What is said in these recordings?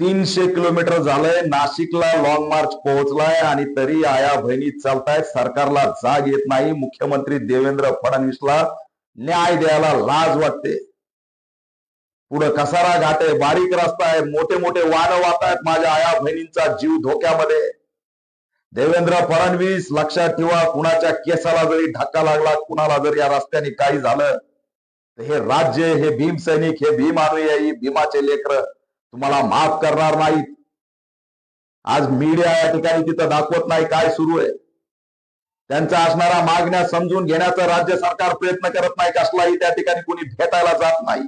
तीनशे किलोमीटर झालंय. नाशिकला लॉंग मार्च पोहोचलाय आणि तरी आया बहिणी चालतायत. सरकारला जाग येत नाही. मुख्यमंत्री देवेंद्र फडणवीसला न्याय द्यायला लाज वाटते. पुढे कसारा घाट आहे बारीक रस्ता आहे. मोठे मोठे वाहन वाहत आहेत माझ्या आया बहिणींचा जीव धोक्यामध्ये. देवेंद्र फडणवीस लक्षात ठेवा कुणाच्या केसाला जरी धक्का लागला कुणाला जर या रस्त्याने काही झालं तर हे राज्य हे भीम सैनिक हे भीम अनुयायी भीमाचे लेकर. तुम्हाला माफ करणार नाहीत. आज मीडिया या ठिकाणी तिथं दाखवत नाही काय सुरू आहे. त्यांचा असणारा मागण्या समजून घेण्याचा राज्य सरकार प्रयत्न करत नाही कसलाही त्या ठिकाणी कोणी भेटायला जात नाही.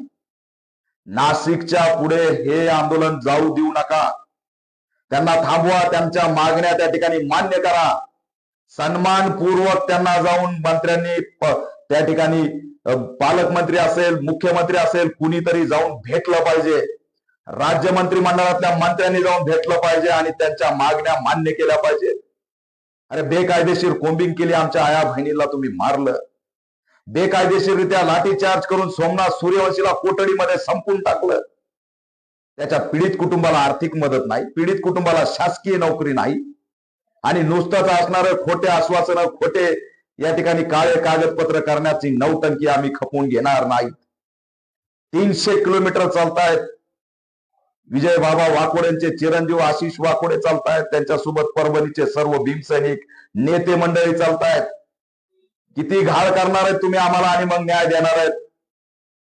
नाशिकच्या पुढे हे आंदोलन जाऊ देऊ नका. त्यांना थांबवा त्यांच्या मागण्या त्या ठिकाणी मान्य करा. सन्मानपूर्वक त्यांना जाऊन मंत्र्यांनी त्या ठिकाणी पालकमंत्री असेल मुख्यमंत्री असेल कुणीतरी जाऊन भेटलं पाहिजे. राज्य मंत्रिमंडळातल्या मंत्र्यांनी जाऊन भेटलं पाहिजे आणि त्यांच्या मागण्या मान्य केल्या पाहिजे. अरे बेकायदेशीर कोम्बिंग केली आमच्या आया बहिणीला तुम्ही मारलं. बेकायदेशीररित्या लाठीचार्ज करून सोमनाथ सूर्यवंशीला कोठडीमध्ये संपून टाकलं. त्याच्या पीडित कुटुंबाला आर्थिक मदत नाही पीडित कुटुंबाला शासकीय नोकरी नाही. आणि नुसतंच असणार खोटे आश्वासन खोटे या ठिकाणी काळे कागदपत्र करण्याची नौटंकी आम्ही खपवून घेणार नाही तीनशे किलोमीटर चालतायत. विजय बाबा वाकोडेंचे चिरंजीव आशिष वाकोडे चालतायत. त्यांच्यासोबत परभणीचे सर्व भीमसैनिक नेते मंडळी चालतायत. किती घाळ करणार आहेत तुम्ही आम्हाला आणि मग न्याय देणार आहेत.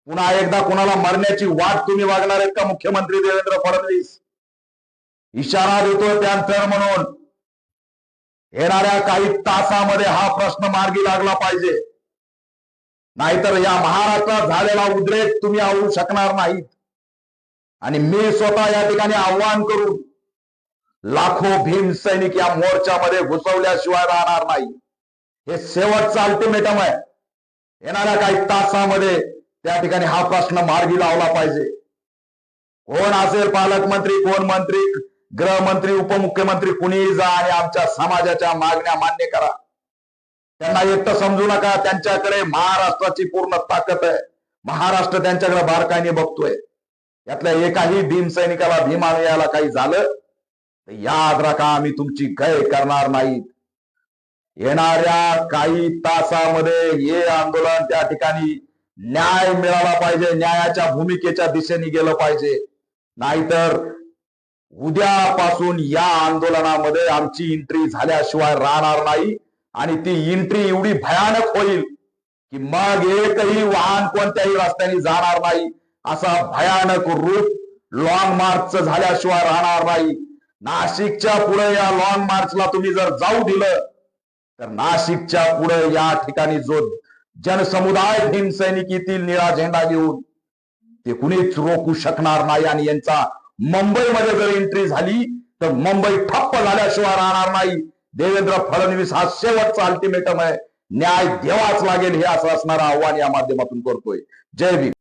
पुन्हा एकदा कुणाला मरण्याची वाट तुम्ही वागणार आहेत का? मुख्यमंत्री देवेंद्र फडणवीस. इशारा देतोय त्यांतर म्हणून. येणाऱ्या काही तासामध्ये हा प्रश्न मार्गी लागला पाहिजे. नाहीतर या महाराष्ट्रात झालेला उद्रेक तुम्ही आवडू शकणार नाहीत. आणि मी स्वतः या ठिकाणी आव्हान करून लाखो भीम सैनिक या मोर्चामध्ये घुसवल्याशिवाय राहणार नाही. हे शेवटचं अल्टिमेटम आहे. येणाऱ्या काही तासामध्ये त्या ठिकाणी हा प्रश्न मार्गी लावला पाहिजे. कोण असेल पालकमंत्री कोण मंत्री गृहमंत्री उपमुख्यमंत्री कुणीही जा आणि आमच्या समाजाच्या मागण्या मान्य करा. त्यांना एकटं समजू नका त्यांच्याकडे महाराष्ट्राची पूर्ण ताकद आहे. महाराष्ट्र त्यांच्याकडे बारकाईने बघतोय. यातल्या एकाही भीम सैनिकाला भीम याला काही झालं तर याद राखा आम्ही तुमची गय करणार नाहीत. येणाऱ्या काही तासामध्ये हे आंदोलन त्या ठिकाणी न्याय मिळाला पाहिजे न्यायाच्या भूमिकेच्या दिशेने गेलं पाहिजे. नाहीतर उद्यापासून या आंदोलनामध्ये आमची एंट्री झाल्याशिवाय राहणार नाही आणि ती एंट्री एवढी भयानक होईल की मग एकही वाहन कोणत्याही रस्त्याने जाणार नाही. असा भयानक रूप लॉंग मार्च झाल्याशिवाय राहणार नाही. नाशिकच्या पुढे या लॉंग मार्चला तुम्ही जर जाऊ दिलं तर नाशिकच्या पुढे या ठिकाणी जो जनसमुदाय भीमसैनिकीतील येथील निळा झेंडा घेऊन ते कुणीच रोखू शकणार नाही आणि यांचा मुंबईमध्ये जर एंट्री झाली तर मुंबई ठप्प झाल्याशिवाय राहणार नाही. देवेंद्र फडणवीस हा शेवटचा अल्टिमेटम आहे. न्याय देवाच लागेल हे असं असणारं आव्हान या माध्यमातून करतोय. जय भीम.